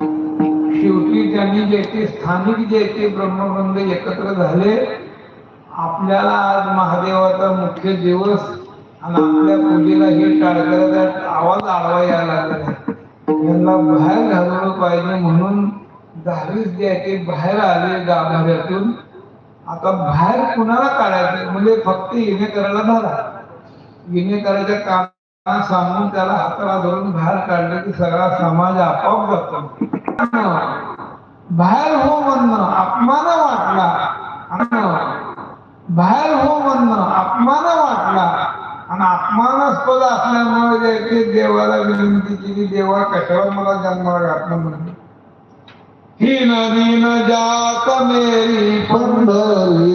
शेवटी त्यांनी जे ते स्थानिक जे ते ब्रह्मबंध एकत्र झाले आपल्याला आज महादेवाचा मुख्य दिवस आणि आपल्या पूजेला हे टाळकऱ्याचा आवाज आडवा यायला लागला. यांना बाहेर घालवलं पाहिजे म्हणून दहावीस जे आहे ते बाहेर आले गाभाऱ्यातून. आता बाहेर कुणाला काढायचं? म्हणजे फक्त येणे करायला झाला येणे करायच्या काम सांगून त्याला हाताला धरून बाहेर काढलं की सगळा समाज आपोआप जातो बाहेर हो म्हणणं अपमान वाटला. बाहेर हो म्हणणं अपमान वाटला. आणि अपमानास्पद असल्यामुळे जे देवाला विनंती केली देवा कशावर मला जन्माला घातलं म्हणून? ही नदी न जात मेरी पंढरी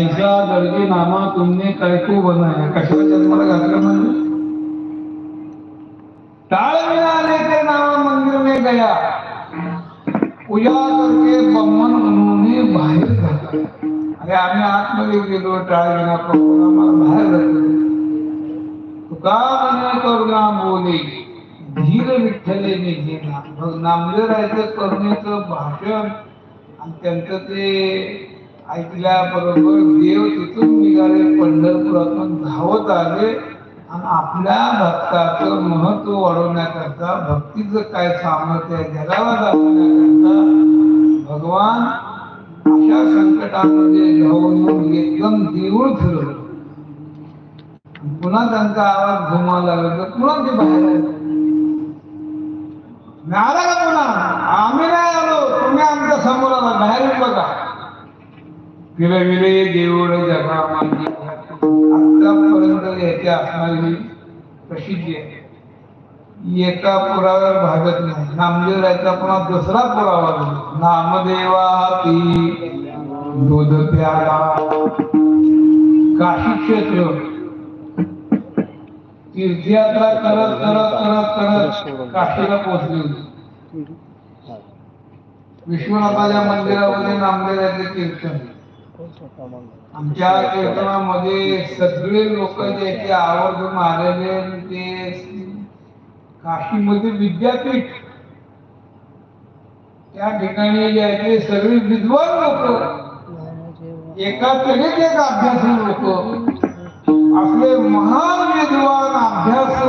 ऐसा दर्जे नामा तुमने कैको बनाया? कशाला जन्माला घातलं म्हणजे टाळ मिळाले ते नामा मंदिर मे गया. पूजा करके बमन उन्होंने बाहेर घातलं अरे आम्ही आतमध्ये गेलो टाळ विना प्रभू आम्हाला बाहेर घातलं तुका म्हणे करुणा बोले धीर विठ्ठले घेणार मग नामदेवरायचं करुणेचं भाषण आणि त्यांचं ते ऐकल्याबरोबर देव तिथून निघाले पंढरपुरातून धावत आले आणि आपल्या भक्ताचं महत्त्व वाढवण्याकरता भक्तीचं काय सामर्थ्य आहे जगाला दाखवण्याकरता भगवान अशा संकटामध्ये जाऊन एकदम देऊळ फिरवलं. पुन्हा त्यांचा आवाज घुमाला लागला तर पुन्हा ते बाहेर आले. का पुन्हा आम्ही नाही आलो तुम्ही आमच्यासमोर आला बाहेर बघा फिरे विरे देऊळ जगा मागे आतापर्यंत याची असणारी प्रसिद्धी आहे एका पुरावर भागत नाही नामदेवरायचा पुन्हा दुसरा पुरावा. नामदेवा ती दूध प्याला काशी क्षेत्र तीर्थयात्रा करत करत करत करत काशीला पोहोचली होती विश्वनाथाच्या मंदिरामध्ये नामदेवाचे कीर्तन आमच्या कीर्तनामध्ये सगळे लोक जे ते आवर्जून आलेले ते काशीमध्ये विद्यापीठ. त्या ठिकाणी जे आहे ते सगळे विद्वान लोक. एका पिढीत एक अभ्यासू लोक. आपले महान विद्वान अभ्यासू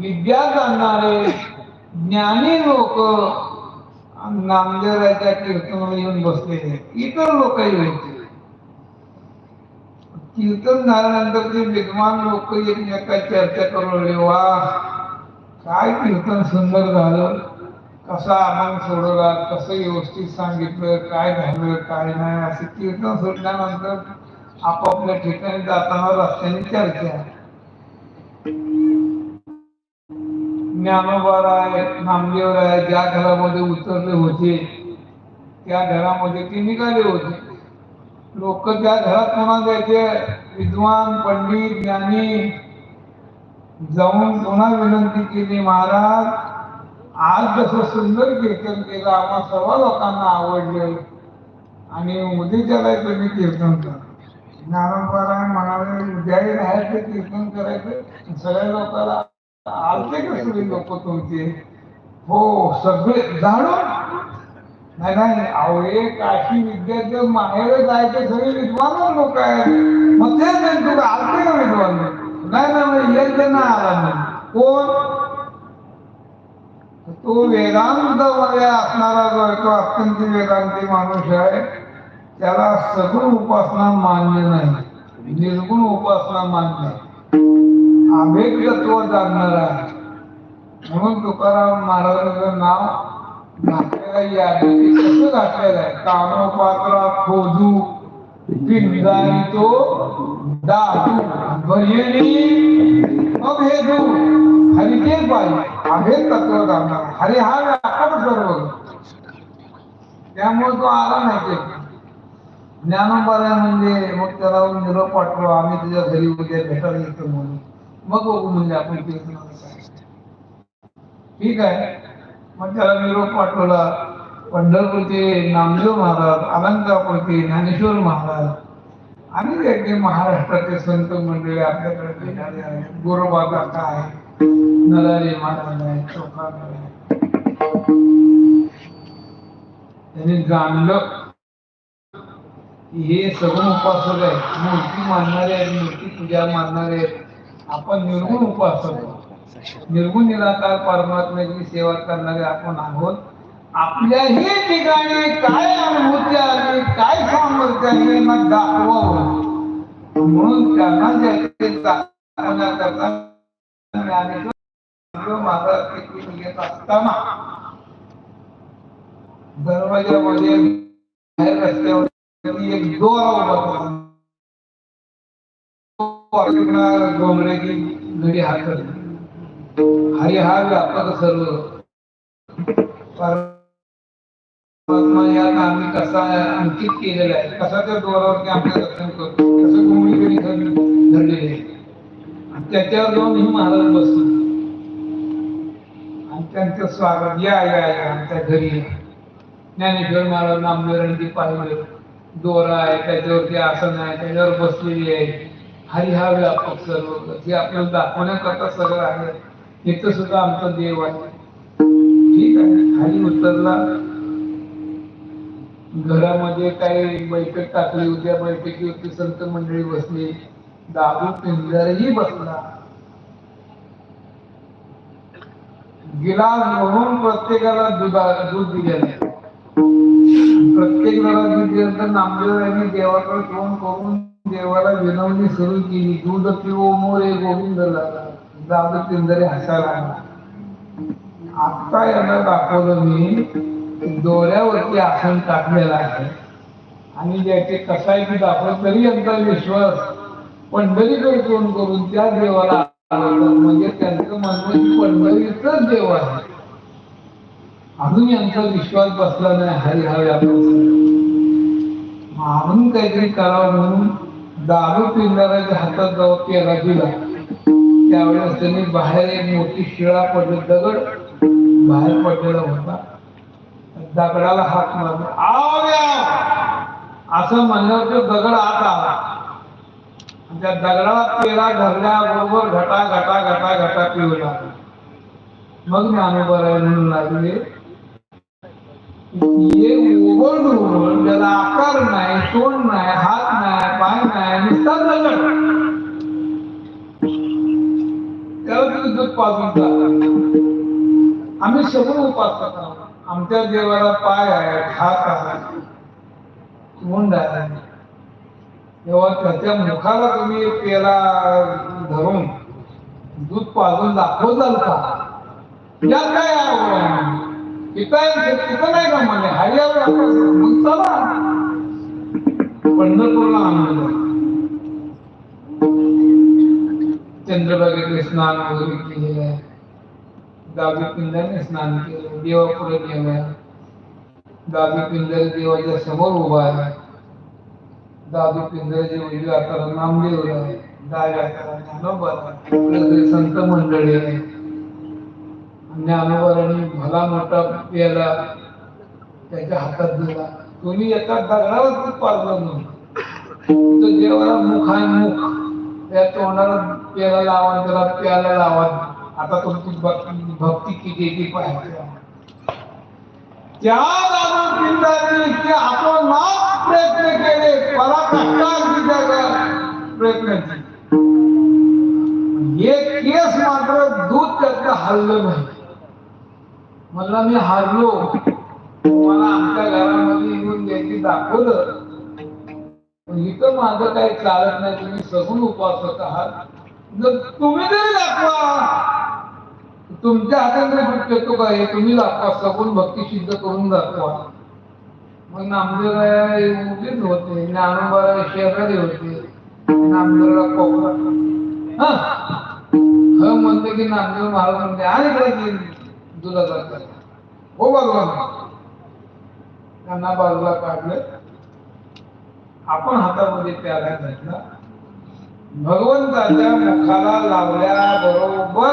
विद्या जाणणारे ज्ञानी लोक. नामदेवराच्या कीर्तनाला येऊन बसलेले. इतर लोकही व्हायचे. कीर्तन झाल्यानंतर ते विद्वान लोक एकमेकात चर्चा करू लागले वा काय कीर्तन सुंदर झालं. कसा आनंद सोडवला. कसं व्यवस्थित सांगितलं. काय झालं काय नाही. असं कीर्तन सोडल्यानंतर आपापल्या ठिकाणी जाताना रस्त्याने चर्चा. ज्ञानोबाराय नामदेवराय ज्या घरामध्ये उतरले होते त्या घरामध्ये ते निघाले होते. लोक त्या घरात म्हणा जायचे विद्वान पंडित ज्ञानी जाऊन पुन्हा विनंती केली महाराज आज जसं सुंदर कीर्तन केलं आम्हा सर्व लोकांना आवडले. आणि उद्याच्याला तुम्ही कीर्तन करा. पारायण म्हणाले उद्याही राहायचं कीर्तन करायचं सगळ्या लोकांना सगळे तुमचे हो सगळे जाणून नाही नाही अहो हे काशी विद्यार्थी माहेर जायचे सगळे विद्वान लोक आहेत मग ते नाही तुला आलते का विद्वान नाही नाही एक जण आला नाही कोण तो वेदांत मध्ये असणारा जो आहे तो अत्यंत वेदांती माणूस आहे त्याला सगुण उपासना मान्य नाही। निर्गुण उपासना मान्य आहे अभेद तत्व जाणणार आहे. म्हणून तुकाराम महाराजांचं नाव घातलेलं यादी कसं घातलेलं आहे? कामोपात्रा खोजू पिंजारी तो दादू पाहिजे अभेद. तत्व जाणणार हरी हा व्यापक सर्व. त्यामुळे तो आला नाही ते. ज्ञानोबाराय म्हणजे मग त्याला निरोप पाठवा. आम्ही तुझ्या घरी उद्या भेटायला येतो म्हणून. मग बघू म्हणजे आपण ठीक आहे. मग त्याला निरोप पाठवला. पंढरपूरचे नामदेव महाराज अलंकापूरचे ज्ञानेश्वर महाराज आणि वेगळे महाराष्ट्राचे संत मंडळी आपल्याकडे भेटायला आहेत. गोरोबा काका आहे नलारी महाराज आहे चोखा आहे त्यांनी जाणलं की हे सगळं उपासक आहेत. मूर्ती मानणारे आहेत मूर्ती पूजा मानणारे आहेत. आपण निर्गुण उपासक करतो निर्गुण निराकार परमात्म्याची सेवा करणारे आपण आहोत. आपल्याही ठिकाणी काय अनुभूती आली काय सामर्थ्य आहे ना दाखवावं. म्हणून त्यांना जे दाखवण्याकरता असताना दरवाजामध्ये बाहेर एक दोरा उभा केला डोंगरेची घडी हाकल हरी हा व्यापक सर्व. परमात्मा यात आम्ही कसा अंकित केलेला आहे? कसा त्या दोरावरती आमचं दर्शन करतो कसं कोणी धरलेले आहे? त्याच्यावर जाऊन ही महाराज बसतो. आणि त्यांचं स्वागत या या या आमच्या घरी ज्ञानेश्वर महाराज नामदेव नामदेवरांनी पाहिलं. दोरा आहे त्याच्यावरती आसन आहे त्याच्यावर बसलेली आहे. हरी हा व्यापक सर्व जे आपल्याला दाखवण्याकरता सगळं आहे इथं सुद्धा आमचा देव आहे. ठीक आहे. खाली उतरला. घरामध्ये काही बैठक टाकली होत्या बैठकीवरती संत मंडळी बसली. दारू पिंजरही बसला. गिलास भरून प्रत्येकाला दुधा दूध दिल्याने प्रत्येक जणाला दूध दिल्यानंतर नामदेव यांनी देवाकडे तोंड करून देवाला विनवणी सुरू केली. दूध पिऊ मोरे गोविंद लाला पिंजरे हसायला आता यांना दाखवलं मी डोळ्यावरती आसन टाकलेलं आहे. आणि ज्याचे कसायची दाखवलं तरी यांचा विश्वास पंढरीकडे तोंड करून त्या देवाला म्हणजे त्यांचं म्हणणं पंढरीच देव आहे. अजून यांचा विश्वास बसला नाही. हरी हवी आपण. काहीतरी करावं म्हणून दारू पिंजाराच्या हातात जाऊ पेरा दिला. त्यावेळेस त्यांनी बाहेर एक मोठी शिळा पडली. दगड बाहेर पडलेला होता. दगडाला हात मारला. आव्या असं म्हणल्यावर तो दगड आत आला. त्या दगडाला पेरा धरल्याबरोबर घटा घटा घटा घटा पिऊ लागला. मग ज्ञानोबराय म्हणून लागले ओबड धोबड आकार नाही तोंड नाही हात नाही पाय नाही नुसता दगड. त्याला तुम्ही दूध पाजून आम्ही सगळं उपासक आहोत. आमच्या देवाला पाय आहे हात आहे तोंड आहे तेव्हा त्याच्या मुखाला तुम्ही पेला धरून दूध पाजून दाखवताल का? यात काय आहे? तिथं तिथं नाही जमले पंढरपूरला आणलं चंद्रभागेतले स्नान वगैरे केलेलं दादू पिंजाने स्नान केलं. देवापुढे गेलाय दादू पिंजर देवाच्या समोर उभा आहे. दादू पिंजरचे उजव्या हाताला नामदेव आहे डाव्या हाताला ज्ञानोबा संत मंडळी आहे म्हणजे ज्ञानोबारांनी भला मोठा प्याला त्याच्या हातात दिला. तुम्ही एका दगडावर पाजलं म्हणून तर देवाला मुख आहे मुख त्या तोंडाला प्याला लावा त्याला प्याला लावा. आता तुमची भक्ती भक्ती किती ती पाहिजे त्या दारू पिंडाने आपण नाच प्रयत्न केले पराकाष्ठाची जागा प्रयत्न केले. एक केस मात्र दूध त्यातलं हल्लं नाही. मला मी हारलो. मला आमच्या घरामध्ये येऊन द्यायची दाखवलं. इथं माझं काही चालत नाही. तुम्ही सगून उपासक आहात. जर तुम्ही तरी दाखवा तुमच्या हाताने फक्त येतो का? हे तुम्ही दाखवा. सगून भक्ती सिद्ध करून दाखवा. मग नामदेव उभेच होते. ज्ञानोबाराय शेजारी होते. नामदेवला कोपरा हा? म्हणते की नामदेव महाराज म्हणते आणि इकडे दुधाचा हो बाजूला त्यांना बाजूला काढलं. आपण हातामध्ये प्याला घेतला. भगवंताच्या मुखाला लावल्या बरोबर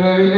फिरविले